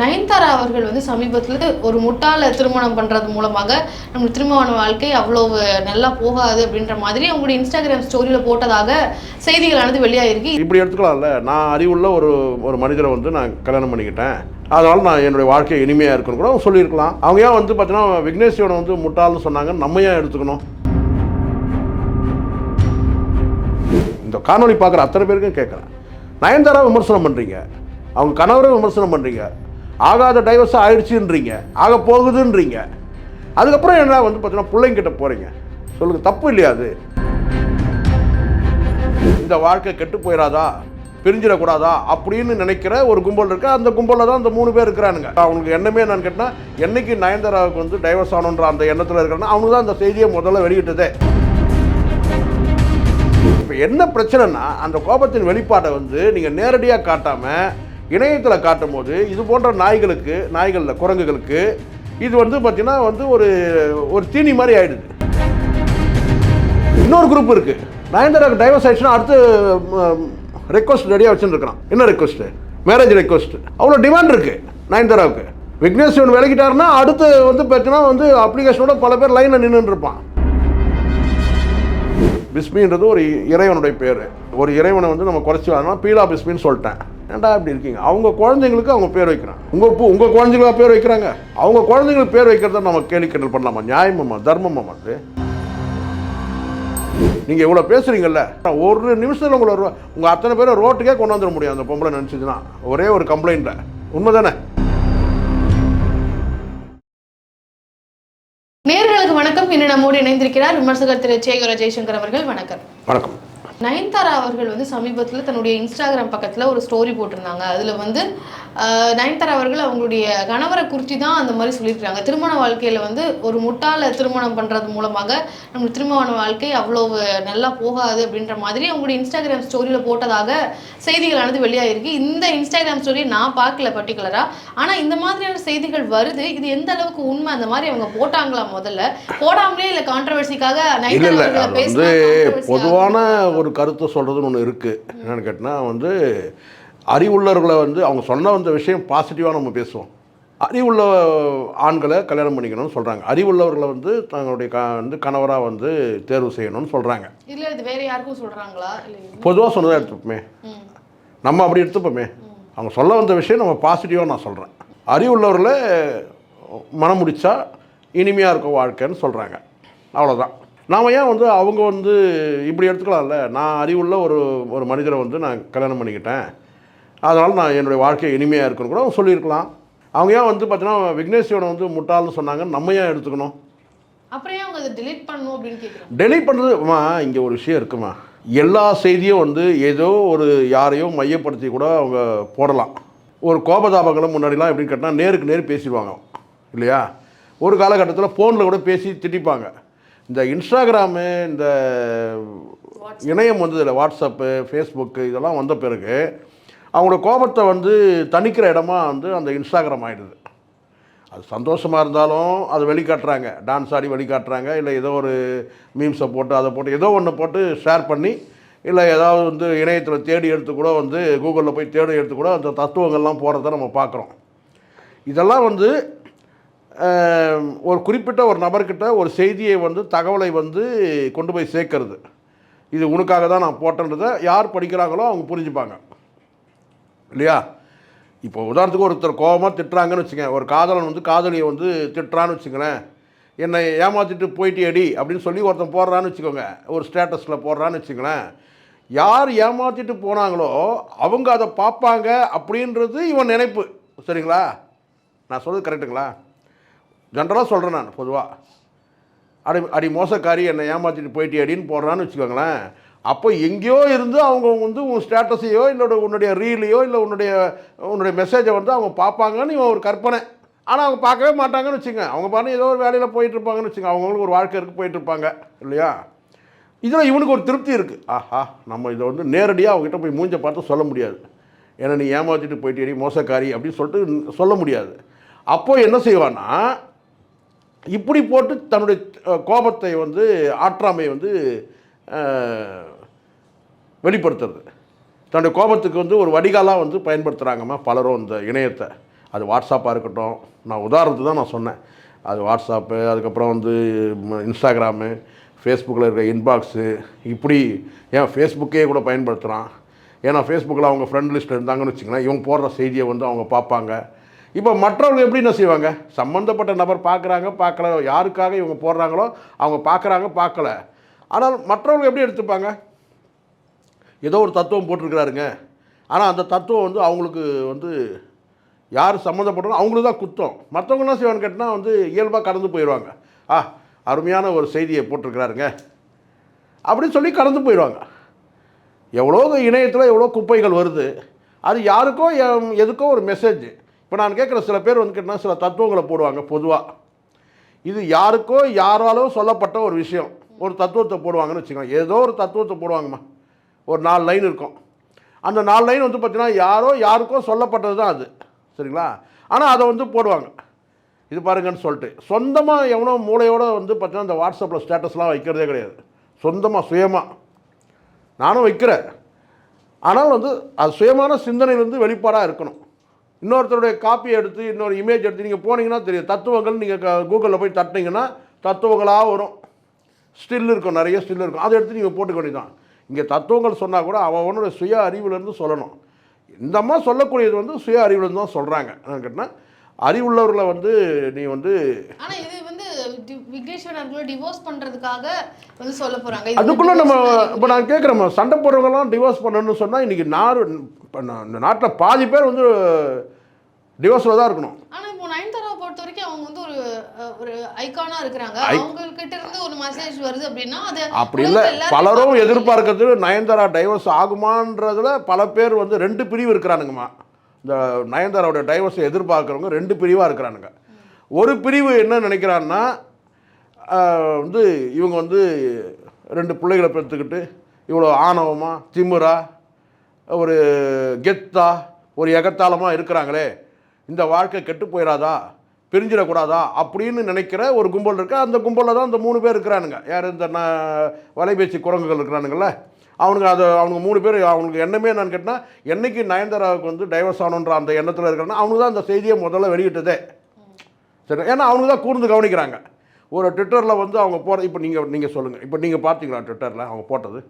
நயன்தாரா அவர்கள் வந்து சமீபத்தில் ஒரு முட்டாள திருமணம் பண்ணுறது மூலமாக நம்ம திருமண வாழ்க்கை அவ்வளோ நல்லா போகாது அப்படின்ற மாதிரி அவங்களுடைய இன்ஸ்டாகிராம் ஸ்டோரியில் போட்டதாக செய்திகளானது வெளியாகிருக்கு இப்படி எடுத்துக்கலாம்ல. நான் அறிவுள்ள ஒரு ஒரு மனிதரை வந்து நான் கல்யாணம் பண்ணிக்கிட்டேன். அதனால் நான் என்னுடைய வாழ்க்கை இனிமையாக இருக்குன்னு கூட சொல்லியிருக்கலாம். அவங்க ஏன் வந்து பார்த்தீங்கன்னா விக்னேஷியோட வந்து முட்டாள்னு சொன்னாங்க. நம்ம ஏன் எடுத்துக்கணும்? இந்த காணொளி பார்க்குற அத்தனை பேருக்கும் கேட்குறேன். நயன்தாரா விமர்சனம் பண்ணுறீங்க அவங்க கணவரை விமர்சனம் பண்ணுறீங்க ஆகாத டைவர்ஸ் ஆயிடுச்சுன்றீங்க ஆக போகுதுன்றீங்க. அதுக்கப்புறம் என்ன வந்து பார்த்தீங்கன்னா பிள்ளைங்கிட்ட போகிறீங்க சொல்லுங்கள் தப்பு இல்லையா அது? இந்த வாழ்க்கை கெட்டு போயிடாதா பிரிஞ்சிடக்கூடாதா? அப்படின்னு நினைக்கிற ஒரு கும்பல் இருக்கு? அந்த கும்பலில் தான் அந்த மூணு பேர் இருக்கிறானுங்க. அவங்களுக்கு எண்ணமே என்னன்னு கேட்டால் என்னைக்கு நயன்தாராவுக்கு வந்து டைவர்ஸ் ஆகணுன்ற அந்த எண்ணத்தில் இருக்கிறனா அவங்க தான் அந்த செய்தியை முதல்ல வெளியிட்டதே. இப்போ என்ன பிரச்சனைனா அந்த கோபத்தின் வெளிப்பாட்டை வந்து நீங்கள் நேரடியாக காட்டாமல் இணையத்தில் காட்டும் போது இது போன்ற நாய்களுக்கு நாய்களில் குரங்குகளுக்கு இது வந்து பார்த்திங்கன்னா வந்து ஒரு ஒரு தீனி மாதிரி ஆயிடுது. இன்னொரு குரூப் இருக்குது நயன்தாராவுக்கு டைவர்ஸ் ஆயிடுச்சுன்னா அடுத்து ரெக்வஸ்ட் ரெடியாக வச்சுருக்கிறான் என்ன ரெக்வஸ்ட்டு மேரேஜ் ரெக்வஸ்ட் அவ்வளோ டிமாண்ட் இருக்குது நயன்தாராவுக்கு. விக்னேஷ் சிவன் விலகிட்டாருன்னா அடுத்து வந்து பார்த்தீங்கன்னா வந்து அப்ளிகேஷனோட பல பேர் லைனில் நின்றுருப்பான் இருப்பான். பிஸ்மின்றது ஒரு இறைவனுடைய பேர். ஒரு இறைவனை வந்து நம்ம குறைச்சி வரணும் பீலா பிஸ்மின்னு சொல்லிட்டேன். ஏன்டா இப்படி இருக்கீங்க? அவங்க குழந்தைங்களுக்கு அவங்க பேர் வைக்கிறாங்க. உங்கள் இப்போ உங்கள் குழந்தைங்களா பேர் வைக்கிறாங்க? அவங்க குழந்தைங்களுக்கு பேர் வைக்கிறத நம்ம கேலி கிண்டல் பண்ணலாமா? நியாயமாம்மா தர்மமாம்மா அது? நீங்கள் இவ்வளோ பேசுகிறீங்கல்ல ஒரு நிமிஷத்தில் உங்களை உங்கள் அத்தனை பேரை ரோட்டுக்கே கொண்டு வந்துட முடியும் அந்த பொம்பளை நினச்சிதுன்னா. ஒரே ஒரு கம்ப்ளைண்ட்டில் உண்மை தானே நேர்களுக்கு வணக்கம். இன்று நம்மோடு இணைந்திருக்கிறார் விமர்சகர் திரு. சேகர ஜெய்சங்கர் அவர்கள். வணக்கம். வணக்கம். நயன்தாரா அவர்கள் வந்து சமீபத்தில் தன்னுடைய இன்ஸ்டாகிராம் பக்கத்தில் ஒரு ஸ்டோரி போட்டிருந்தாங்க. அதில் வந்து நயன்தாரா அவர்கள் அவங்களுடைய கணவரை குறித்து தான் அந்த மாதிரி சொல்லியிருக்காங்க. திருமண வாழ்க்கையில் வந்து ஒரு முட்டாள திருமணம் பண்ணுறது மூலமாக நம்ம திருமண வாழ்க்கை அவ்வளோ நல்லா போகாது அப்படின்ற மாதிரி அவங்களுடைய இன்ஸ்டாகிராம் ஸ்டோரியில் போட்டதாக செய்திகளானது வெளியாகிருக்கு இந்த இன்ஸ்டாகிராம் ஸ்டோரி நான் பார்க்கல பர்டிகுலராக ஆனால் இந்த மாதிரியான செய்திகள் வருது. இது எந்த அளவுக்கு உண்மை? அந்த மாதிரி அவங்க போட்டாங்களா முதல்ல? போடாமலே இல்லை கான்ட்ரவர்சிக்காக நயன்தாரா பொதுவான ஒரு கருத்தை சொல்கிறதுன்னு ஒன்று இருக்குது என்னென்னு கேட்டால் வந்து அறிவுள்ளவர்களை வந்து அவங்க சொன்ன வந்த விஷயம் பாசிட்டிவாக நம்ம பேசுவோம். அறிவுள்ள ஆண்களை கல்யாணம் பண்ணிக்கணும்னு சொல்கிறாங்க அறிவுள்ளவர்களை வந்து தங்களுடைய க வந்து கணவராக வந்து தேர்வு செய்யணும்னு சொல்கிறாங்க இல்ல இது வேற யாருக்கும் இது- பொதுவாக சொன்னதாக எடுத்துப்போமே. நம்ம அப்படி எடுத்துப்போமே. அவங்க சொல்ல வந்த விஷயம் நம்ம பாசிட்டிவாக நான் சொல்கிறேன் அறிவுள்ளவர்களை மனம் முடிச்சா இனிமையாக இருக்கும் வாழ்க்கைன்னு சொல்கிறாங்க அவ்வளோதான் நாம் ஏன் வந்து அவங்க வந்து இப்படி எடுத்துக்கலாம்ல? நான் அறிவுள்ள ஒரு ஒரு மனிதரை வந்து நான் கல்யாணம் பண்ணிக்கிட்டேன். அதனால் நான் என்னுடைய வாழ்க்கை இனிமையாக இருக்குன்னு கூட சொல்லியிருக்கலாம். அவங்க ஏன் வந்து பார்த்தீங்கன்னா விக்னேஷியோட வந்து முட்டாள்னு சொன்னாங்க நம்ம ஏன் எடுத்துக்கணும்? டெலிட் பண்ணுறதுமா இங்கே ஒரு விஷயம் இருக்குமா? எல்லா செய்தியும் வந்து ஏதோ ஒரு யாரையோ மையப்படுத்தி கூட அவங்க போடலாம். ஒரு கோபதாபங்களும் முன்னாடிலாம் எப்படின்னு கேட்டால் நேருக்கு நேர் பேசிடுவாங்க. இல்லையா? ஒரு காலகட்டத்தில் ஃபோனில் கூட பேசி திட்டிப்பாங்க. இந்த இன்ஸ்டாகிராமு இந்த இணையம் வந்ததில்ல வாட்ஸ்அப்பு ஃபேஸ்புக்கு இதெல்லாம் வந்த பிறகு அவங்களோட கோபத்தை வந்து தணிக்கிற இடமா வந்து அந்த இன்ஸ்டாகிராம் ஆகிடுது அது சந்தோஷமாக இருந்தாலும் அது வெளிக்காட்டுறாங்க. டான்ஸ் ஆடி வெளிக்காட்டுறாங்க. இல்லை ஏதோ ஒரு மீம்ஸை போட்டு அதை போட்டு ஏதோ ஒன்று போட்டு ஷேர் பண்ணி இல்லை ஏதாவது வந்து இணையத்தில் தேடி எடுத்து கூட வந்து கூகுளில் போய் தேடி எடுத்து கூட அந்த தத்துவங்கள்லாம் போகிறத நம்ம பார்க்குறோம். இதெல்லாம் வந்து ஒரு குறிப்பிட்ட ஒரு நபர்கிட்ட ஒரு செய்தியை வந்து தகவலை வந்து கொண்டு போய் சேர்க்கறது. இது உனக்காக தான் நான் போட்டேன்றதை யார் படிக்கிறாங்களோ அவங்க புரிஞ்சுப்பாங்க. இல்லையா? இப்போ உதாரணத்துக்கு ஒருத்தர் கோபமாக திட்டுறாங்கன்னு வச்சுங்க ஒரு காதலன் வந்து காதலியை வந்து திட்டுறான்னு வச்சுங்களேன் என்னை ஏமாற்றிட்டு போயிட்டியடி அப்படின்னு சொல்லி ஒருத்தன் போடுறான்னு வச்சுக்கோங்க. ஒரு ஸ்டேட்டஸில் போடுறான்னு வச்சுங்களேன் யார் ஏமாற்றிட்டு போனாங்களோ அவங்க அதை பார்ப்பாங்க அப்படின்றது இவன் நினைப்பு. சரிங்களா? நான் சொல்கிறது கரெக்டுங்களா ஜென்ரலாக சொல்கிறேன் நான் பொதுவாக அடி அடி மோசக்காரி என்னை ஏமாற்றிட்டு போயிட்டியடின்னு போடுறான்னு வச்சுக்கோங்களேன். அப்போ எங்கேயோ இருந்து அவங்க வந்து உன் ஸ்டேட்டஸையோ இல்லை உன்னுடைய ரீலையோ இல்லை உன்னுடைய உன்னுடைய மெசேஜை வந்து அவங்க பார்ப்பாங்கன்னு இவன் ஒரு கற்பனை. ஆனால் அவங்க பார்க்கவே மாட்டாங்கன்னு வச்சுங்க. அவங்க பாருங்க ஏதோ ஒரு வேலையில் போயிட்டுருப்பாங்கன்னு வச்சுங்க. அவங்களுக்கு ஒரு வாழ்க்கை இருக்கு போயிட்டு இருப்பாங்க இல்லையா? இதில் இவனுக்கு ஒரு திருப்தி இருக்குது ஆஹா நம்ம இதை வந்து நேரடியாக அவங்ககிட்ட போய் மூஞ்ச பார்த்து சொல்ல முடியாது. ஏன்னா நீ ஏமாற்றிட்டு போயிட்டேடி மோசக்காரி அப்படின்னு சொல்லிட்டு சொல்ல முடியாது. அப்போது என்ன செய்வான்னா இப்படி போட்டு தன்னுடைய கோபத்தை வந்து ஆற்றாமை வந்து வெளிப்படுத்துறது. தன்னுடைய கோபத்துக்கு வந்து ஒரு வடிகாலாக வந்து பயன்படுத்துகிறாங்கம்மா பலரும் இந்த இணையத்தை. அது வாட்ஸ்அப்பாக இருக்கட்டும். நான் உதாரணத்துக்கு தான் நான் சொன்னேன். அது வாட்ஸ்அப்பு அதுக்கப்புறம் வந்து இன்ஸ்டாகிராமு ஃபேஸ்புக்கில் இருக்கிற இன்பாக்ஸு இப்படி ஏன் ஃபேஸ்புக்கே கூட பயன்படுத்துகிறான் ஏன்னா ஃபேஸ்புக்கில் அவங்க ஃப்ரெண்ட் லிஸ்ட்டில் இருந்தாங்கன்னு வச்சுங்களேன் இவங்க போடுற செய்தியை வந்து அவங்க பார்ப்பாங்க. இப்போ மற்றவங்க எப்படி என்ன செய்வாங்க? சம்மந்தப்பட்ட நபர் பார்க்குறாங்க பார்க்கல யாருக்காக இவங்க போடுறாங்களோ அவங்க பார்க்குறாங்க பார்க்கல ஆனால் மற்றவங்க எப்படி எடுத்துப்பாங்க? ஏதோ ஒரு தத்துவம் போட்டிருக்கிறாருங்க. ஆனால் அந்த தத்துவம் வந்து அவங்களுக்கு வந்து யார் சம்மந்தப்பட்டாலும் அவங்களுக்கு தான் குத்தம். மற்றவங்க என்ன செய்வான்னு கேட்டால் வந்து இயல்பாக கடந்து போயிடுவாங்க ஆ அருமையான ஒரு செய்தியை போட்டிருக்கிறாருங்க. அப்படின்னு சொல்லி கடந்து போயிடுவாங்க எவ்வளோ இணையத்தில் எவ்வளோ குப்பைகள் வருது. அது யாருக்கோ எதுக்கோ ஒரு மெசேஜ் இப்போ நான் கேட்குற சில பேர் வந்து கேட்டால் சில தத்துவங்களை போடுவாங்க பொதுவாக இது யாருக்கோ யாராலோ சொல்லப்பட்ட ஒரு விஷயம். ஒரு தத்துவத்தை போடுவாங்கன்னு வச்சுக்கோங்க. ஏதோ ஒரு தத்துவத்தை போடுவாங்கம்மா. ஒரு நாலு லைன் இருக்கும். அந்த நாலு லைன் வந்து பார்த்தீங்கன்னா யாரோ யாருக்கோ சொல்லப்பட்டது தான் அது. சரிங்களா? ஆனால் அதை வந்து போடுவாங்க. இது பாருங்கன்னு சொல்லிட்டு. சொந்தமாக எவனோ மூளையோடு வந்து பார்த்தீங்கன்னா இந்த வாட்ஸ்அப்பில் ஸ்டேட்டஸ்லாம் வைக்கிறதே கிடையாது. சொந்தமாக சுயமாக நானும் வைக்கிறேன். ஆனால் வந்து அது சுயமான சிந்தனையிலேருந்து வெளிப்பாடாக இருக்கணும். இன்னொருத்தருடைய காப்பி எடுத்து இன்னொரு இமேஜ் எடுத்து நீங்கள் போனீங்கன்னா தெரியும். தத்துவங்கள் நீங்கள் கூகுளில் போய் தட்டினீங்கன்னா தத்துவங்களாக வரும். ஸ்டில் இருக்கும் நிறைய ஸ்டில் இருக்கும். அதை எடுத்து நீங்கள் போட்டுக்க வேண்டியதான் இங்கே தத்துவங்கள் சொன்னால் கூட அவனுடைய சுய அறிவுலேருந்து சொல்லணும். இந்த மாதிரி சொல்லக்கூடியது வந்து சுய அறிவுலேருந்து தான் சொல்கிறாங்க என்னன்னு கேட்டால் அறிவுள்ளவர்களை வந்து நீ வந்து இது விக்னேஸ்வரன் டிவோர்ஸ் பண்றதுக்காக வந்து சொல்ல போறாங்க. இது அதுக்குள்ளே நம்ம இப்போ நான் கேட்குறேன் சண்டை போடுறவங்கலாம் டிவோர்ஸ் பண்ணணும்னு சொன்னால் இன்றைக்கி நார் நாட்டில் பாதி பேர் வந்து டிவோர்ஸில் தான் இருக்கணும். ஆனா இப்போ நயன்தாராவை பொறுத்த வரைக்கும் அவங்க வந்து ஒரு ஒரு ஐகானா இருக்கிறாங்க. ஐ- அவங்க கிட்ட இருந்து ஒரு மெசேஜ் வருது அப்படின்னா அது அப்படி இல்லை பலரும். எதிர்பார்க்கறது நயன்தாரா டைவர்ஸ் ஆகுமான்றதுல பல பேர் வந்து ரெண்டு பிரிவு இருக்கிறானுங்கம்மா. இந்த நயன்தாராவுடைய டைவர்ஸை எதிர்பார்க்குறவங்க ரெண்டு பிரிவாக இருக்கிறானுங்க. ஒரு பிரிவு என்ன நினைக்கிறான்னா வந்து இவங்க வந்து ரெண்டு பிள்ளைகளை பெற்றுக்கிட்டு இவ்வளோ ஆணவமாக திமுறா ஒரு கெத்தா ஒரு எகத்தாளமாக இருக்கிறாங்களே இந்த வாழ்க்கை கெட்டு போயிடாதா பிரிஞ்சிடக்கூடாதா அப்படின்னு நினைக்கிற ஒரு கும்பல் இருக்குது அந்த கும்பலில் தான் இந்த மூணு பேர் இருக்கிறானுங்க. யார் இந்த ந வலைபேசி குரங்குகள் இருக்கிறானுங்கள அவனுங்க அது அவனுங்க மூணு பேர் அவனுக்கு எண்ணமே என்னன்னு கேட்டால் என்னைக்கு நயன்தாராவுக்கு வந்து டைவர்ஸ் ஆகணுன்ற அந்த எண்ணத்தில் இருக்கிறாங்க அவனுக்கு தான் அந்த செய்தியை முதல்ல வெளியிட்டதே. சரி ஏன்னா அவனுக்கு தான் கூர்ந்து கவனிக்கிறாங்க. ஒரு ட்விட்டரில் வந்து அவங்க போகிற இப்போ நீங்கள் நீங்கள் சொல்லுங்கள் இப்போ நீங்கள் பார்த்தீங்களா ட்விட்டரில் அவங்க போட்டது.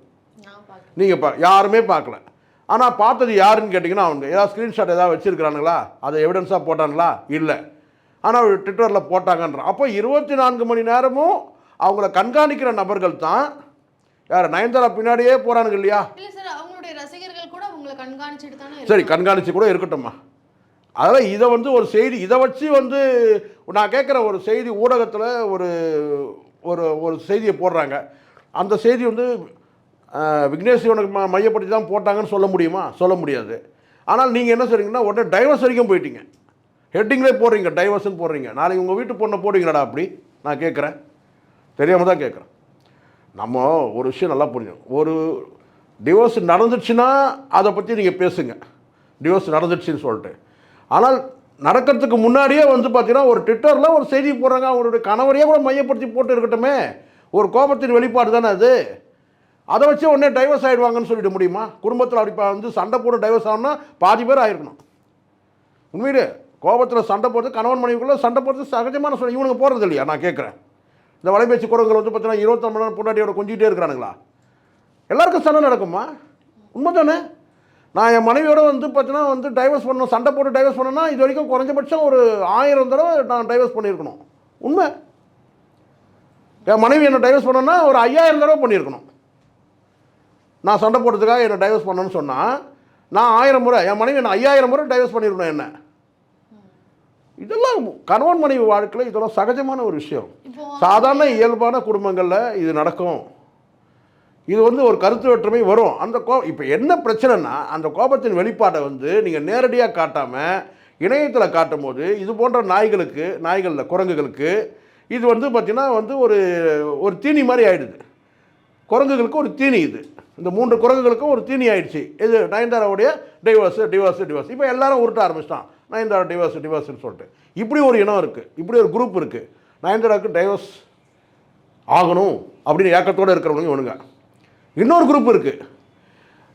நீங்கள் பா யாருமே பார்க்கல ஆனால் பார்த்தது யாருன்னு கேட்டிங்கன்னா அவங்க ஏதாவது ஸ்க்ரீன்ஷாட் ஏதாவது வச்சுருக்கிறானுங்களா? அதை எவிடன்ஸாக போட்டாங்களா இல்லை. ஆனால் ட்விட்டரில் போட்டாங்கன்றான் அப்போ இருபத்தி நான்கு மணி நேரமும் அவங்கள கண்காணிக்கிற நபர்கள் தான் யார் நயன்தாரா பின்னாடியே போகிறானுங்க இல்லையா? இல்ல சார் அவங்களுடைய ரசிகர்கள் கூட அவங்கள கண்காணிச்சுட்டு தானே சரி கண்காணித்து கூட இருக்கட்டும்மா. அதனால் இதை வந்து ஒரு செய்தி இதை வச்சு வந்து நான் கேட்குற ஒரு செய்தி ஊடகத்தில் ஒரு ஒரு ஒரு செய்தியை போடுறாங்க. அந்த செய்தி வந்து விக்னேஸ்வரனுக்கு விக்னேஷ் ம மையப்படுத்தி தான் போட்டாங்கன்னு சொல்ல முடியுமா? சொல்ல முடியாது. ஆனால் நீங்கள் என்ன செய்றீங்கன்னா உடனே டைவர்ஸ் வரைக்கும் போயிட்டீங்க. ஹெட்டிங்லேயே போடுறீங்க டைவர்ஸ்னு போடுறீங்க. நாளைக்கு உங்கள் வீட்டு பொண்ணை போடுவீங்களாடா அப்படி? நான் கேட்குறேன். தெரியாமல் தான் கேட்குறேன். நம்ம ஒரு விஷயம் நல்லா புரிஞ்சோம் ஒரு டிவோர்ஸ் நடந்துச்சுன்னா அதை பற்றி நீங்கள் பேசுங்க. டிவோர்ஸ் நடந்துச்சுன்னு சொல்லிட்டு. ஆனால் நடக்கிறதுக்கு முன்னாடியே வந்து பார்த்தீங்கன்னா ஒரு ட்விட்டரில் ஒரு செய்தி போடுறாங்க. அவங்களுடைய கணவரையே கூட மையப்படுத்தி போட்டு இருக்கட்டுமே. ஒரு கோபத்தின் வெளிப்பாடு தானே அது? அதை வச்சு உடனே டைவர்ஸ் ஆகிடுவாங்கன்னு சொல்லிட முடியுமா? குடும்பத்தில் அப்படி வந்து சண்டை போட்டு டைவர்ஸ் ஆகணும்னா பாதி பேர் ஆயிருக்கணும். உண்மையிலே கோபத்தில் சண்டை போடுறது கணவன் மனைவிக்குள்ளே சண்டை போடுறது சகஜமான சொல்ல இவனுக்கு போகிறது இல்லையா? நான் கேட்குறேன். இந்த வலைபேச்சு குரங்குகள் வந்து பார்த்தீங்கன்னா இருபத்தொம்பது நேரம் பொண்டாட்டியோட கொஞ்சிக்கிட்டே இருக்கிறானுங்களா? எல்லாருக்கும் சண்டை நடக்குமா? உண்மை தானே நான் என் மனைவியோட வந்து பார்த்தீங்கன்னா வந்து டைவர்ஸ் பண்ணணும் சண்டை போட்டு டைவர்ஸ் பண்ணனா இது வரைக்கும் குறைஞ்சபட்சம் ஒரு ஆயிரம் தடவை நான் டைவர்ஸ் பண்ணியிருக்கணும். உண்மை. என் மனைவி என்னை டைவர்ஸ் பண்ணனா ஒரு ஐயாயிரம் தடவை பண்ணியிருக்கணும். நான் சண்டை போடுறதுக்காக என்னை டைவர்ஸ் பண்ணணும்னு சொன்னால் நான் ஆயிரம் முறை என் மனைவி என்ன ஐயாயிரம் முறை டைவர்ஸ் பண்ணியிருக்கணும் என்ன. இதெல்லாம் கணவன் மனைவி வாழ்க்கையில் இதெல்லாம் சகஜமான ஒரு விஷயம். சாதாரண இயல்பான குடும்பங்களில் இது நடக்கும். இது வந்து ஒரு கருத்து வேற்றுமை வரும். அந்த கோ இப்போ என்ன பிரச்சனைனா அந்த கோபத்தின் வெளிப்பாட்டை வந்து நீங்கள் நேரடியாக காட்டாமல் இணையத்தில் காட்டும் போது இது போன்ற நாய்களுக்கு நாய்களில் குரங்குகளுக்கு இது வந்து பார்த்திங்கன்னா வந்து ஒரு ஒரு தீனி மாதிரி ஆகிடுது குரங்குகளுக்கு ஒரு தீனி இது. இந்த மூன்று குரங்குகளுக்கும் ஒரு தீனி ஆயிடுச்சு. இது நயன்தாராவுடைய டிவோர்ஸ் டிவோர்ஸ் டிவோர்ஸ் இப்போ எல்லாரும் உருட்ட ஆரம்பிச்சிட்டான். நயன்தாரா டிவோர்ஸ் டிவோர்ஸ்னு சொல்லிட்டு. இப்படி ஒரு இனம் இருக்குது இப்படி ஒரு குரூப் இருக்குது நயன்தாராவுக்கு டைவர்ஸ் ஆகணும் அப்படின்னு ஏக்கத்தோடு இருக்கிறவங்க இவனுங்க. இன்னொரு குரூப் இருக்குது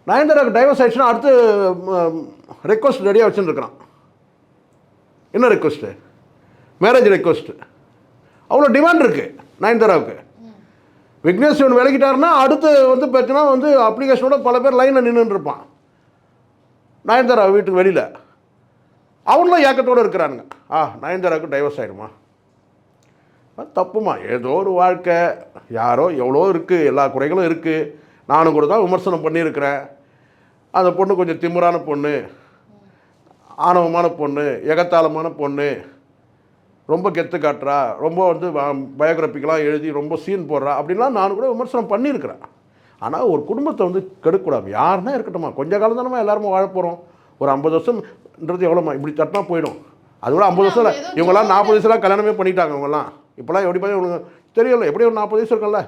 நயன்தாராவுக்கு டைவர்ஸ் ஆயிடுச்சுன்னா அடுத்து ரெக்வஸ்ட் ரெடியாக வச்சுருக்கிறான் என்ன ரெக்வஸ்ட்டு மேரேஜ் ரெக்வஸ்ட்டு அவ்வளோ டிமாண்ட் இருக்குது நயன்தாராவுக்கு. விக்னேஷ் சிவன் விலகிட்டாருன்னா அடுத்து வந்து பார்த்தீங்கன்னா வந்து அப்ளிகேஷனோட பல பேர் லைனில் நின்றுருப்பான் இருப்பான். நயன்தாரா வீட்டுக்கு வெளியில். அவங்களும் ஏக்கத்தோடு இருக்கிறானுங்க. ஆ நயன்தாராவுக்கு டைவர்ஸ் ஆகிடுமா தப்புமா? ஏதோ ஒரு வாழ்க்கை. யாரோ எவ்வளோ இருக்குது எல்லா குறைகளும் இருக்குது நானும் கூட தான் விமர்சனம் பண்ணியிருக்கிறேன். அந்த பொண்ணு கொஞ்சம் திமிரான பொண்ணு ஆணவமான பொண்ணு எகத்தாளமான பொண்ணு. ரொம்ப கெத்து காட்டுறா ரொம்ப வந்து பயோகிராஃபிக்கெலாம் எழுதி ரொம்ப சீன் போடுறா அப்படின்லாம் நான் கூட விமர்சனம் பண்ணியிருக்கிறேன். ஆனால் ஒரு குடும்பத்தை வந்து கெடுக்கக்கூடாது யாருன்னா இருக்கட்டும்மா கொஞ்ச காலம் தானே எல்லாருமே வாழ போகிறோம் ஒரு ஐம்பது வருஷம்ன்றது எவ்வளோமா இப்படி தட்டினா போயிடும். அது கூட ஐம்பது வருஷம் இல்லை இவங்கெல்லாம் நாற்பது வயசுலாம் கல்யாணமே பண்ணிட்டாங்க இவங்கெல்லாம். இப்போலாம் எப்படி பார்த்து இவங்க தெரியல. எப்படி ஒரு நாற்பது வயசு இருக்கும்ல.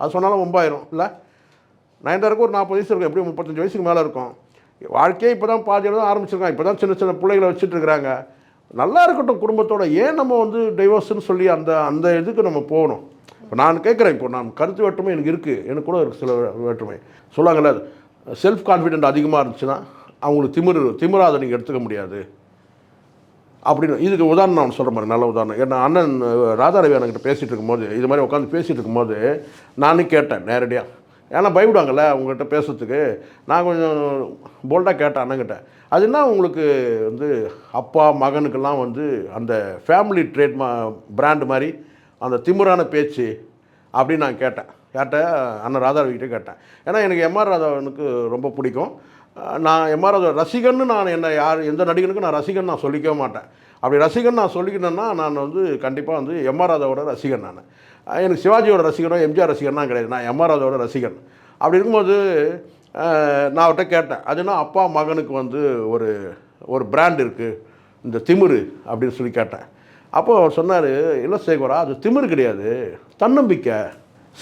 அது சொன்னாலும் ஒம்பாயிரம் இல்லை? நயன்தாருக்கு ஒரு நாற்பது வயசு இருக்கும். எப்படியும் முப்பத்தஞ்சு வயசுக்கு மேலே இருக்கும். வாழ்க்கையே இப்போ தான் பாதி தான் ஆரம்பிச்சிருக்காங்க. இப்போ தான் சின்ன சின்ன பிள்ளைகளை வச்சுட்டு இருக்கிறாங்க. நல்லா இருக்கட்டும் குடும்பத்தோட. ஏன் நம்ம வந்து டைவர்ஸ்னு சொல்லி அந்த அந்த இதுக்கு நம்ம போகணும்? இப்போ நான் கேட்குறேன். இப்போ நான் கருத்து வேற்றுமை எனக்கு இருக்குது எனக்கு கூட இருக்குது சில வேற்றுமை. சொல்லுவாங்கல்ல செல்ஃப் கான்ஃபிடென்ட் அதிகமாக இருந்துச்சுன்னா அவங்களுக்கு திமிரு திமிரா அதை நீங்கள் எடுத்துக்க முடியாது. அப்படின்னு இதுக்கு உதாரணம் நான் சொல்கிற மாதிரி நல்ல உதாரணம். ஏன்னா அண்ணன் அஹ், ராதாரவி அண்ணன்கிட்ட பேசிகிட்டு இருக்கும்போது இது மாதிரி உட்காந்து பேசிகிட்டு இருக்கும்போது நானும் கேட்டேன் நேரடியாக ஏன்னா பயப்படுவாங்கல்ல அவங்ககிட்ட பேசுறதுக்கு? நான் கொஞ்சம் போல்டாக கேட்டேன் அண்ணங்கிட்ட அது என்ன உங்களுக்கு வந்து அப்பா மகனுக்கெல்லாம் வந்து அந்த ஃபேமிலி ட்ரேட் மா பிராண்டு மாதிரி அந்த திமுறான பேச்சு அப்படின்னு நான் கேட்டேன். யார்கிட்ட? அண்ணன் ராதாரவிக்கிட்ட கேட்டேன். ஏன்னா எனக்கு எம்ஆர் ராதாவனுக்கு ரொம்ப பிடிக்கும். நான் எம்ஆர் ராதா ரசிகன்னு நான் என்ன யார் எந்த நடிகனுக்கும் நான் ரசிகன் நான் சொல்லிக்கவே மாட்டேன். அப்படி ரசிகன் நான் சொல்லிக்கணுன்னா நான் வந்து கண்டிப்பாக வந்து எம்ஆர் ராதாவோட ரசிகன் நான். எனக்கு சிவாஜியோட ரசிகனோ எம்ஜிஆர் ரசிகர்னா கிடையாது. நான் எம்ஆர் ரசிகன். அப்படி இருக்கும்போது நான் அவர்கிட்ட கேட்டேன் அதுனா அப்பா மகனுக்கு வந்து ஒரு ஒரு பிராண்ட் இருக்குது இந்த திமிரு? அப்படின்னு சொல்லி கேட்டேன். அப்போ அவர் சொன்னார் இல்லை சேகரா அது திமிரு கிடையாது. தன்னம்பிக்கை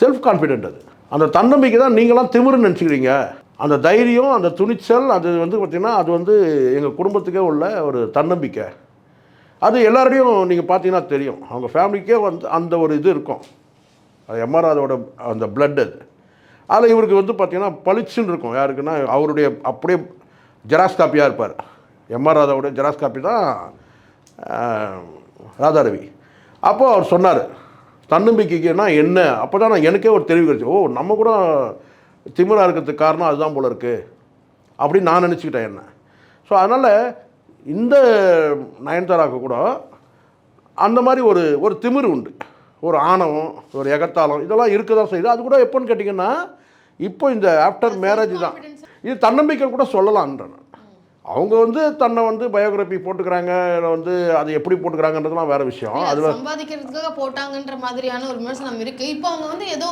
செல்ஃப் கான்ஃபிடென்ட் அது. அந்த தன்னம்பிக்கை தான் நீங்களாம் திமிருன்னு நினச்சிக்கிறீங்க. அந்த தைரியம் அந்த துணிச்சல் அது வந்து பார்த்திங்கன்னா அது வந்து எங்கள் குடும்பத்துக்கே உள்ள ஒரு தன்னம்பிக்கை. அது எல்லாரோடையும் நீங்கள் பார்த்தீங்கன்னா தெரியும். அவங்க ஃபேமிலிக்கே வந்து அந்த ஒரு இது இருக்கும். அது எம்ஆர்ஆதோட அந்த பிளட் அது. அதில் இவருக்கு வந்து பார்த்தீங்கன்னா பளிச்சுன்னு இருக்கும். யாருக்குன்னா அவருடைய அப்படியே ஜெராக்ஸ் காப்பியாக இருப்பார். எம்ஆர் ராதாவோட ஜெராக்ஸ் காப்பி தான் ராதாரவி. அப்போது அவர் சொன்னார் தன்னம்பிக்கைக்குன்னா என்ன? அப்போ தான் நான் எனக்கே ஒரு தெளிவு கிடச்சி ஓ நம்ம கூட திமிராக இருக்கிறதுக்கு காரணம் அதுதான் போல இருக்குது அப்படின்னு நான் நினச்சிக்கிட்டேன் என்ன. ஸோ அதனால் இந்த நயன்தாராவுக்கு கூட அந்த மாதிரி ஒரு ஒரு திமிரு உண்டு. ஒரு ஆணவம் ஒரு எகத்தாளம் இதெல்லாம் இருக்க தான் செய்யுது. அது கூட எப்போன்னு கேட்டிங்கன்னா இப்போ இந்த ஆஃப்டர் மேரேஜ் தான். இது தன்னம்பிக்கை கூட சொல்லலான்றேன். அவங்க வந்து தன்னை வந்து பயோகிராஃபி போட்டுக்கிறாங்க வந்து அது எப்படி போட்டுக்கிறாங்கன்றதுலாம் வேறு விஷயம். அது சம்பாதிக்கிறதுக்காக போட்டாங்கன்ற மாதிரியான ஒரு விமர்சனம் இருக்கு. இப்போ அவங்க வந்து ஏதோ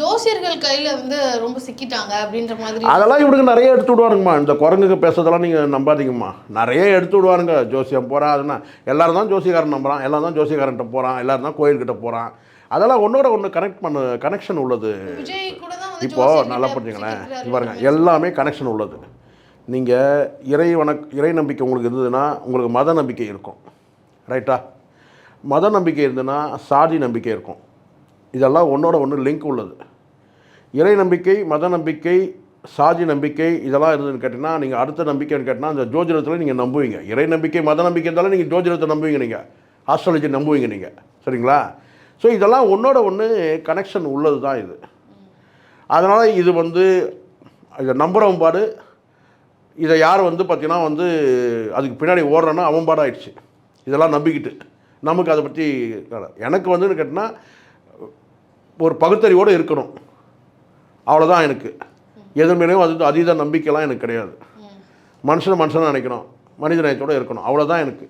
ஜோசியர்கள் கையில வந்து ரொம்ப சிக்கிட்டாங்க அப்படின்ற மாதிரி அதெல்லாம் இவனுக்கு நிறைய எடுத்து விடுவாருங்கம்மா இந்த குரங்குக்கு பேசுறதெல்லாம் நீங்கள் நம்பாதீங்கம்மா. நிறைய எடுத்து விடுவாருங்க ஜோசியம் போகிறான் அதுனா எல்லாரும் தான் ஜோசியக்காரன் நம்புறான். எல்லாரும் தான் ஜோசியக்காரன்ட்ட போகிறான் எல்லாரும் தான் கோயில்கிட்ட போகிறான் அதெல்லாம் ஒன்றோட ஒன்று கனெக்ட் பண்ண கனெக்ஷன் உள்ளது. இப்போ நல்லா புரிஞ்சுங்களேன். பாருங்க எல்லாமே கனெக்ஷன் உள்ளது. நீங்கள் இறை வணக் இறை நம்பிக்கை உங்களுக்கு இருந்ததுன்னா உங்களுக்கு மத நம்பிக்கை இருக்கும். ரைட்டா மத நம்பிக்கை இருந்ததுன்னா சாதி நம்பிக்கை இருக்கும். இதெல்லாம் ஒன்றோட ஒன்று லிங்க் உள்ளது. இறை நம்பிக்கை மத நம்பிக்கை சாதி நம்பிக்கை இதெல்லாம் இருந்ததுன்னு கேட்டிங்கன்னா நீங்கள் அடுத்த நம்பிக்கைன்னு கேட்டிங்கன்னா அந்த ஜோதிடத்தில் நீங்கள் நம்புவீங்க. இறை நம்பிக்கை மத நம்பிக்கை இருந்தாலும் நீங்கள் ஜோதிடத்தை நம்புவீங்க நீங்கள் ஆஸ்ட்ராலஜி நம்புவீங்க நீங்கள் சரிங்களா? ஸோ இதெல்லாம் ஒன்றோட ஒன்று கனெக்ஷன் உள்ளது தான் இது. அதனால் இது வந்து இதை நம்புகிறவன் பாடு இதை யார் வந்து பார்த்தீங்கன்னா வந்து அதுக்கு பின்னாடி ஓடுறேன்னா அவன் பாடு ஆயிடுச்சு இதெல்லாம் நம்பிக்கிட்டு. நமக்கு அதை பற்றி எனக்கு வந்து கேட்டிங்கன்னா ஒரு பகுத்தறிவோடு இருக்கணும். அவ்வளோதான் எனக்கு. எதன் மேலேயும் அது அதீத நம்பிக்கைலாம் எனக்கு கிடையாது. மனுஷனை மனுஷனாக நினைக்கணும். மனித நேயத்தோடு இருக்கணும். அவ்வளோதான் எனக்கு.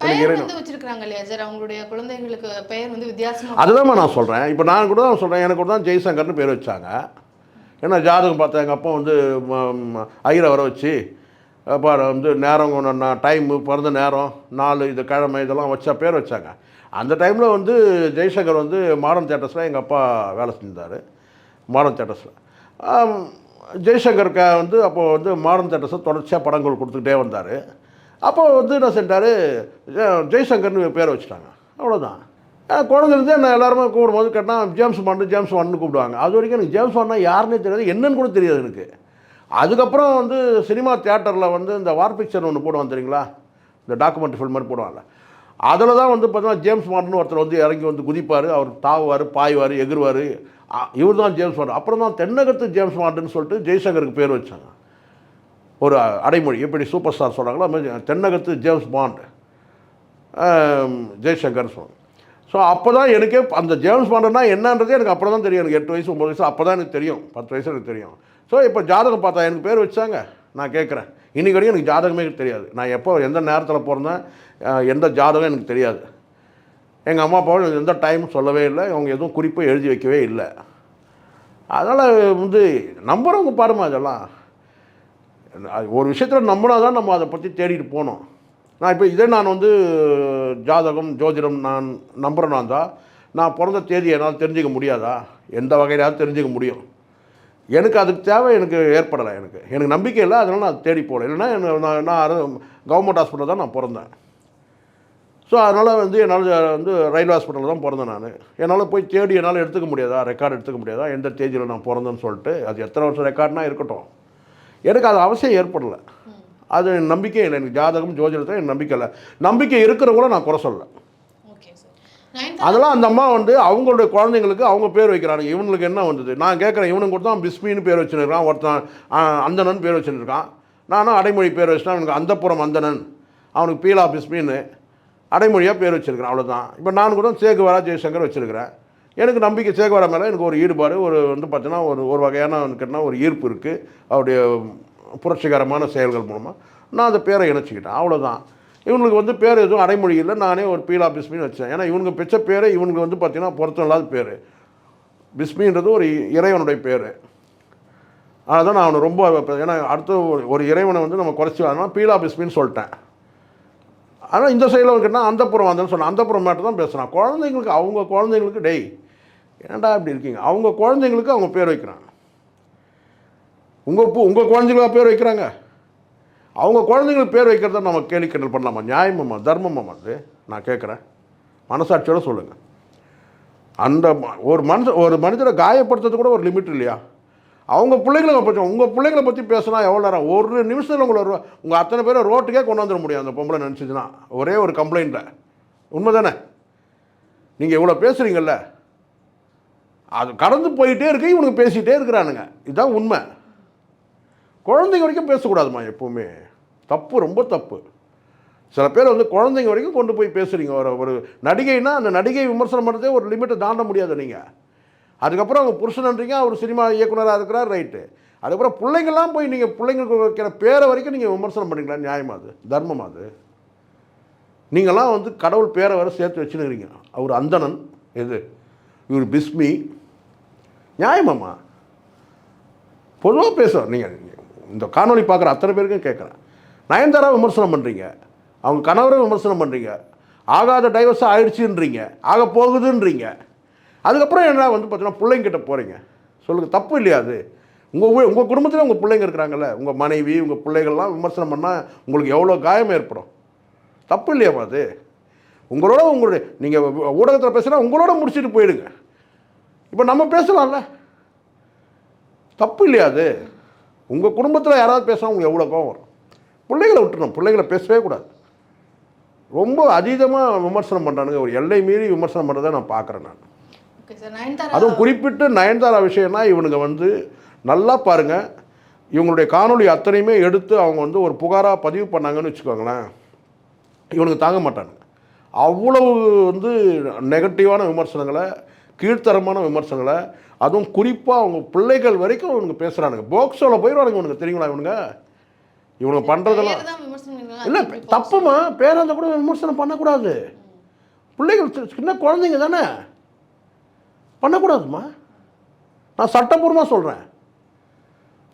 எனக்கு பெயர் இறை வந்து வச்சிருக்காங்க இல்லையா சார் அவங்களுடைய குழந்தைகளுக்கு பெயர் வந்து வித்தியாசமா அதுதான்மா நான் சொல்கிறேன் இப்போ நான் கூட தான் சொல்கிறேன் எனக்கு கூட தான் ஜெய்சங்கர்னு பேர் வச்சாங்க. ஏன்னா ஜாதகம் பார்த்தா எங்கள் அப்பா வந்து ஐயரை வர வச்சு அப்போ வந்து நேரம் நான் டைமு பிறந்த நேரம் நாலு இது கிழமை இதெல்லாம் வச்சா பேர் வச்சாங்க. அந்த டைமில் வந்து ஜெய்சங்கர் வந்து மாடர்ன் தேட்டர்ஸில் எங்கள் அப்பா வேலை செஞ்சார். மாடர்ன் தேட்டர்ஸில் ஜெய்சங்கர் க வந்து அப்போது வந்து மாடர்ன் தேட்டர்ஸை தொடர்ச்சியாக படங்கள் கொடுத்துக்கிட்டே வந்தார். அப்போ வந்து என்ன செஞ்சார் ஜெய்சங்கர்னு பேர் வச்சுட்டாங்க. அவ்வளோதான் குழந்தை இருந்து என்ன எல்லாருமே கூப்பிடும்போது கேட்டால் ஜேம்ஸ் பாண்டு ஜேம்ஸ் ஒன்னு கூப்பிடுவாங்க. அது வரைக்கும் எனக்கு ஜேம்ஸ் பாண்ட்னா யாருன்னே தெரியாது. என்னன்னு கூட தெரியாது எனக்கு. அதுக்கப்புறம் வந்து சினிமா தியேட்டரில் வந்து இந்த வார் பிக்சர் ஒன்று போடுவான் தெரியுங்களா? இந்த டாக்குமெண்ட்ரி ஃபில்ம் மாதிரி போடுவாங்கல்ல. அதில் தான் வந்து பார்த்தீங்கன்னா ஜேம்ஸ் மார்டன் ஒருத்தர் வந்து இறங்கி வந்து குதிப்பார். அவர் தாவுவார் பாய்வார் எகிருவார். இவர் தான் ஜேம்ஸ் பாண்டு. அப்புறம் தான் தென்னகத்து ஜேம்ஸ் பாண்டுன்னு சொல்லிட்டு ஜெய்சங்கருக்கு பேர் வச்சாங்க. ஒரு அடைமொழி. எப்படி சூப்பர் ஸ்டார் சொல்கிறாங்களோ தென்னகத்து ஜேம்ஸ் பாண்டு. ஜெய்சங்கர் சொன்னாங்க ஸோ அப்போ தான் எனக்கே அந்த ஜேம்ஸ் பாண்டர்னா என்னன்றது எனக்கு அப்புறம் தான் தெரியும். எனக்கு எட்டு வயசு ஒம்பது வயசு அப்போ தான் எனக்கு தெரியும். பத்து வயசு எனக்கு தெரியும். ஸோ இப்போ ஜாதகம் பார்த்தா எனக்கு பேர் வச்சாங்க. நான் கேட்குறேன். இன்றைக்கி வரைக்கும் எனக்கு ஜாதகமே தெரியாது. நான் எப்போ எந்த நேரத்தில் பிறந்தேன் எந்த ஜாதகம் எனக்கு தெரியாது. எங்கள் அம்மா அப்பாவும் எனக்கு எந்த டைம் சொல்லவே இல்லை. அவங்க எதுவும் குறிப்பாக எழுதி வைக்கவே இல்லை. அதனால் வந்து நம்புறவங்க பாருமா அதெல்லாம் அது ஒரு விஷயத்தில் நம்பினா தான் நம்ம அதை பற்றி தேடிட்டு போகணும். நான் இப்போ இதே நான் வந்து ஜாதகம் ஜோதிடம் நான் நம்புகிறேனா தான் நான் பிறந்த தேதி என்னால் தெரிஞ்சுக்க முடியாதா? எந்த வகையிலாவது தெரிஞ்சுக்க முடியும். எனக்கு அதுக்கு தேவை எனக்கு ஏற்படலை எனக்கு. எனக்கு நம்பிக்கை இல்லை அதனால் நான் தேடி போகல. இல்லைன்னா என்ன- நான் நான் கவர்மெண்ட் ஹாஸ்பிட்டல் தான் நான் பிறந்தேன். ஸோ அதனால் வந்து என்னால் வந்து ரயில்வே ஹாஸ்பிட்டலில் தான் பிறந்தேன் நான். என்னால் போய் தேடி என்னால் எடுத்துக்க முடியாதா? ரெக்கார்டு எடுத்துக்க முடியாதா? எந்த தேதியில் நான் பிறந்தேன்னு சொல்லிட்டு அது எத்தனை வருஷம் ரெக்கார்ட்னா இருக்கட்டும். எனக்கு அது அவசியம் ஏற்படலை. அது எனக்கு நம்பிக்கை இல்லை எனக்கு ஜாதகம் ஜோதிடத்தை எனக்கு நம்பிக்கை இல்லை. நம்பிக்கை இருக்கிறவங்கள நான் குறை சொல்லலை. அதெல்லாம் அந்த அம்மா வந்து அவங்களுடைய குழந்தைங்களுக்கு அவங்க பேர் வைக்கிறாங்க. இவனுக்கு என்ன வந்தது? நான் கேட்குறேன் இவனுக்கு கூட தான் பிஸ்மின்னு பேர் வச்சுருக்கான் ஒருத்தன் ஆ, அந்தணன் பேர் வச்சுருக்கான். நானும் அடைமொழி பேர் வச்சுட்டேன் அவனுக்கு அந்தப்புறம் அந்தணன். அவனுக்கு பீலா பிஸ்மின்னு அடைமொழியாக பேர் வச்சுருக்கிறேன் அவ்வளோதான் இப்போ நான் கூட சேகுவரா ஜெய்சங்கர் வச்சுருக்கிறேன். எனக்கு நம்பிக்கை சேகுவரா மேலே எனக்கு ஒரு ஈடுபாடு ஒரு வந்து பார்த்தீங்கன்னா ஒரு ஒரு வகையான எனக்கு ஒரு ஈர்ப்பு இருக்குது அவருடைய புரட்சிகரமான செயல்கள் மூலமாக நான் அந்த பேரை இணைச்சிக்கிட்டேன். அவ்வளோதான் இவனுக்கு வந்து பேர் எதுவும் அடைமொழி இல்லை. நானே ஒரு பீலா பிஸ்மின்னு வச்சேன். ஏன்னா இவனுக்கு பெற்ற பேர் இவனுக்கு வந்து பார்த்திங்கன்னா பொருத்தம் இல்லாத பேர். பிஸ்மின்றது ஒரு இறைவனுடைய பேர். அதான் நான் அவனை ரொம்ப ஏன்னா அடுத்த ஒரு- ஒரு இறைவனை வந்து நம்ம குறைச்சி அதனால் பீலா பிஸ்மின்னு சொல்லிட்டேன். ஆனால் இந்த சைடில் கேட்டால் புறம் வந்தேன்னு சொன்னேன். அந்தப்புறம் மட்டும் தான் பேசுகிறான் குழந்தைங்களுக்கு அவங்க குழந்தைங்களுக்கு டேய் ஏன்டா இப்படி இருக்கீங்க? அவங்க குழந்தைங்களுக்கு அவங்க பேர் வைக்கிறாங்க. உங்கள் பூ உங்கள் குழந்தைங்களா பேர் வைக்கிறாங்க. அவங்க குழந்தைங்களுக்கு பேர் வைக்கிறத நம்ம கேள்வி கிண்டல் பண்ணலாமா? நியாயமாம்மா தர்மமாம்மா அது? நான் கேட்குறேன் மனசாட்சியோட சொல்லுங்கள் அந்த ம- ஒரு மனுஷ ஒரு மனிதரை காயப்படுத்துறது கூட ஒரு லிமிட் இல்லையா? அவங்க பிள்ளைங்களை பற்றி உங்கள் பிள்ளைங்களை பற்றி பேசினா எவ்வளோ நேரம்? ஒரு நிமிஷத்தில் உங்களை உங்கள் அத்தனை பேரை ரோட்டுக்கே கொண்டு வந்துட முடியும் அந்த பொம்பளை நினச்சிதுன்னா. ஒரே ஒரு கம்ப்ளைண்ட்டில் உண்மை தானே நீங்கள் இவ்வளோ பேசுகிறீங்கல்ல அது கடந்து போயிட்டே இருக்கு இவனுக்கு பேசிகிட்டே இருக்கிறானுங்க. இதுதான் உண்மை. குழந்தைங்க வரைக்கும் பேசக்கூடாதும்மா எப்போவுமே. தப்பு ரொம்ப தப்பு. சில பேர் வந்து குழந்தைங்க வரைக்கும் கொண்டு போய் பேசுகிறீங்க ஒரு ஒரு நடிகைனா அந்த நடிகை விமர்சனம் பண்ணுறதே ஒரு லிமிட்டை தாண்ட முடியாது நீங்கள் அதுக்கப்புறம் அவங்க புருஷன்ன்றீங்க அவர் சினிமா இயக்குனராக இருக்கிறார் ரைட்டு அதுக்கப்புறம் பிள்ளைங்கள்லாம் போய் நீங்கள் பிள்ளைங்களுக்கு வைக்கிற பேரை வரைக்கும் நீங்கள் விமர்சனம் பண்ணிக்கலாம் நியாயமா அது? தர்மமா அது? நீங்களாம் வந்து கடவுள் பேரை வர சேர்த்து வச்சுன்னுக்கிறீங்க. அவர் அந்தணன் எது? இவர் பிஸ்மி. நியாயமாம்மா? பொதுவாக பேசுகிறோம் நீங்கள் இந்த காணொளி பார்க்குற அத்தனை பேருக்கும் கேட்குறேன். நயன்தாரா விமர்சனம் பண்ணுறீங்க அவங்க கணவரை விமர்சனம் பண்ணுறீங்க ஆகாத டைவர்ஸாக ஆயிடுச்சுன்றீங்க. ஆக போகுதுன்றீங்க. அதுக்கப்புறம் என்ன வந்து பார்த்தீங்கன்னா பிள்ளைங்கிட்ட போகிறீங்க சொல்லுங்கள் தப்பு இல்லையா அது? உங்கள் உங்கள் குடும்பத்தில் உங்கள் பிள்ளைங்க இருக்கிறாங்கல்ல உங்கள் மனைவி உங்கள் பிள்ளைகள்லாம் விமர்சனம் பண்ணால் உங்களுக்கு எவ்வளோ காயம் ஏற்படும்? தப்பு இல்லையா அது? உங்களோட உங்களுடைய நீங்கள் ஊடகத்தில் பேசுனா உங்களோட முடிச்சுட்டு போயிடுங்க. இப்போ நம்ம பேசலாம்ல. தப்பு இல்லையா அது? உங்கள் குடும்பத்தில் யாராவது பேசினா உங்களுக்கு எவ்வளோ கோவம் வரும்? பிள்ளைகளை விட்டுறணும். பிள்ளைகளை பேசவே கூடாது. ரொம்ப அதீதமாக விமர்சனம் பண்ணுறானுங்க ஒரு எல்லை மீறி விமர்சனம் பண்ணுறதை நான் பார்க்குறேன் நான். அதுவும் குறிப்பிட்டு நயன்தாரா விஷயம்னா இவனுங்க வந்து நல்லா பாருங்க. இவங்களுடைய காணொளி அத்தனையுமே எடுத்து அவங்க வந்து ஒரு புகாராக பதிவு பண்ணாங்கன்னு வச்சுக்கோங்களேன். இவனுக்கு தாங்க மாட்டானுங்க. அவ்வளவு வந்து நெகட்டிவான விமர்சனங்களை கீழ்த்தரமான விமர்சனங்களை அதுவும் குறிப்பாக அவங்க பிள்ளைகள் வரைக்கும் இவனுங்க பேசுகிறானுங்க போக்சோவில் போயிடுவானுங்க இவனுக்கு தெரியுங்களா இவனுங்க? இவனுங்க பண்ணுறதெல்லாம்? இல்லை தப்புமா? பேரந்த கூட விமர்சனம் பண்ணக்கூடாது. பிள்ளைகள் சின்ன குழந்தைங்க தானே. பண்ணக்கூடாதுமா? நான் சட்டப்பூர்வமாக சொல்கிறேன்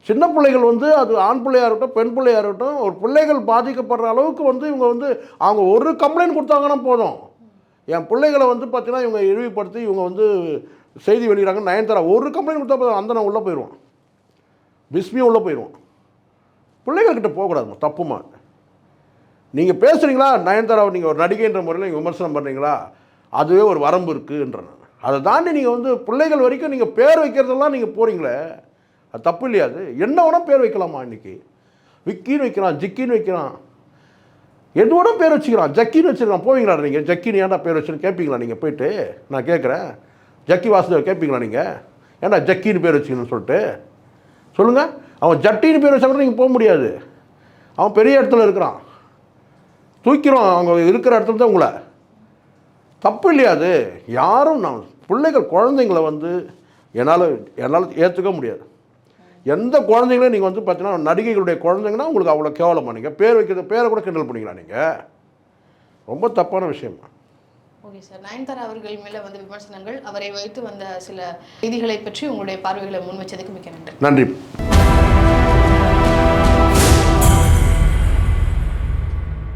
சின்ன பிள்ளைகள் வந்து அது ஆண் பிள்ளையாக இருக்கட்டும் பெண் பிள்ளையாக இருக்கட்டும் ஒரு பிள்ளைகள் பாதிக்கப்படுற அளவுக்கு வந்து இவங்க வந்து அவங்க ஒரு கம்ப்ளைண்ட் கொடுத்தாங்கன்னா போதும். என் பிள்ளைகளை வந்து பார்த்தீங்கன்னா இவங்க இழிவுபடுத்தி இவங்க வந்து செய்தி வெளியிடறாங்க. நயன்தாரா ஒரு கம்ப்ளைண்ட் கொடுத்தா போதும். அந்த நான் உள்ளே போயிடுவான் பிஸ்மியும் உள்ளே போயிடுவான் பிள்ளைகள்கிட்ட போகக்கூடாதுமா தப்புமா நீங்கள் பேசுகிறீங்களா நயன்தாராவை நீங்கள் ஒரு நடிகைன்ற முறையில் நீங்கள் விமர்சனம் பண்ணுறீங்களா அதுவே ஒரு வரம்பு இருக்குன்ற நான். அதை தாண்டி நீங்கள் வந்து பிள்ளைகள் வரைக்கும் நீங்கள் பேர் வைக்கிறதெல்லாம் நீங்கள் போகிறீங்களே அது தப்பு இல்லையா அது? என்ன வேணால் பேர் வைக்கலாமா இன்றைக்கி விக்கின்னு வைக்கிறான் ஜிக்கின்னு வைக்கிறான். என்னோட பேர் வச்சுக்கிறான். ஜக்கின்னு வச்சுருக்கான் போவீங்களா நீங்கள் ஜக்கின்னு ஏன்டா பேர் வச்சுன்னு கேட்பீங்களா நீங்கள் போயிட்டு? நான் கேட்குறேன் ஜக்கி வாசுதேவ் கேட்பீங்களா நீங்கள் ஏன்டா ஜக்கின்னு பேர் வச்சுக்கணும்னு சொல்லிட்டு? சொல்லுங்கள் அவன் ஜட்டின்னு பேர் வச்சா கூட நீங்கள் போக முடியாது. அவன் பெரிய இடத்துல இருக்கிறான். தூக்கிறோம். அவங்க இருக்கிற இடத்துல தான் உங்களை. தப்பு இல்லையா அது? யாரும் நான் பிள்ளைகள் குழந்தைங்கள வந்து என்னால் என்னால் ஏற்றுக்க முடியாது. எந்த குழந்தைங்களையும் நீங்கள் வந்து பார்த்தீங்கன்னா நடிகைகளுடைய குழந்தைங்கன்னா உங்களுக்கு அவ்வளோ கேவலமாக நீங்கள் பேர் வைக்கிறது பேரை கூட கிண்டல் பண்ணிக்கலாம் நீங்கள் ரொம்ப தப்பான விஷயமா. ஓகே சார் நயன்தாரா அவர்கள் மேல வந்து விமர்சனங்கள் அவரை வைத்து வந்த சில செய்திகளை பற்றி உங்களுடைய பார்வைகளை முன் வச்சதுக்கு மிக்க நன்றி. நன்றி.